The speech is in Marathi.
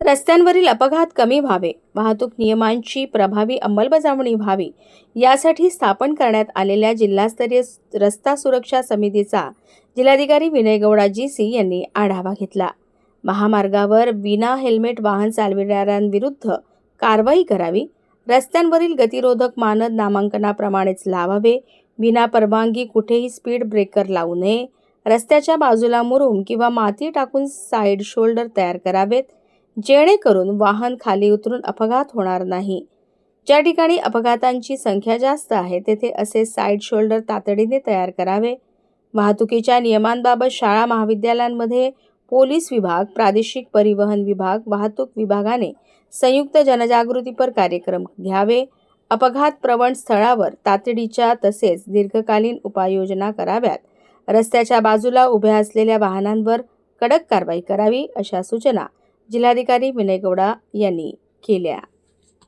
रस्त्यांवरील अपघात कमी व्हावे वाहतूक नियमांची प्रभावी अंमलबजावणी व्हावी यासाठी स्थापन करण्यात आलेल्या जिल्हास्तरीय रस्ता सुरक्षा समितीचा जिल्हाधिकारी विनय गौडा जी सी यांनी आढावा घेतला. महामार्गावर विना हेल्मेट वाहन चालविणाऱ्यांविरुद्ध कारवाई करावी रस्त्यांवरील गतिरोधक मानद नामांकनाप्रमाणेच लावावे विना परवानगी कुठेही स्पीड ब्रेकर लावू नये रस्त्याच्या बाजूला मुरूम किंवा माती टाकून साईड शोल्डर तयार करावेत जेणेकरून वाहन खाली उतरून अपघात होणार नाही. ज्या ठिकाणी अपघातांची संख्या जास्त आहे तेथे असे साईड शोल्डर तातडीने तयार करावे. वाहतुकीच्या नियमांबाबत शाळा महाविद्यालयांमध्ये पोलीस विभाग प्रादेशिक परिवहन विभाग वाहतूक विभागाने संयुक्त जनजागृतीपर कार्यक्रम घ्यावे. अपघात प्रवण स्थळावर तातडीच्या तसेच दीर्घकालीन उपाययोजना कराव्यात. रस्त्याच्या बाजूला उभ्या असलेल्या वाहनांवर कडक कारवाई करावी अशा सूचना जिल्हाधिकारी विनय गौडा यांनी केल्या.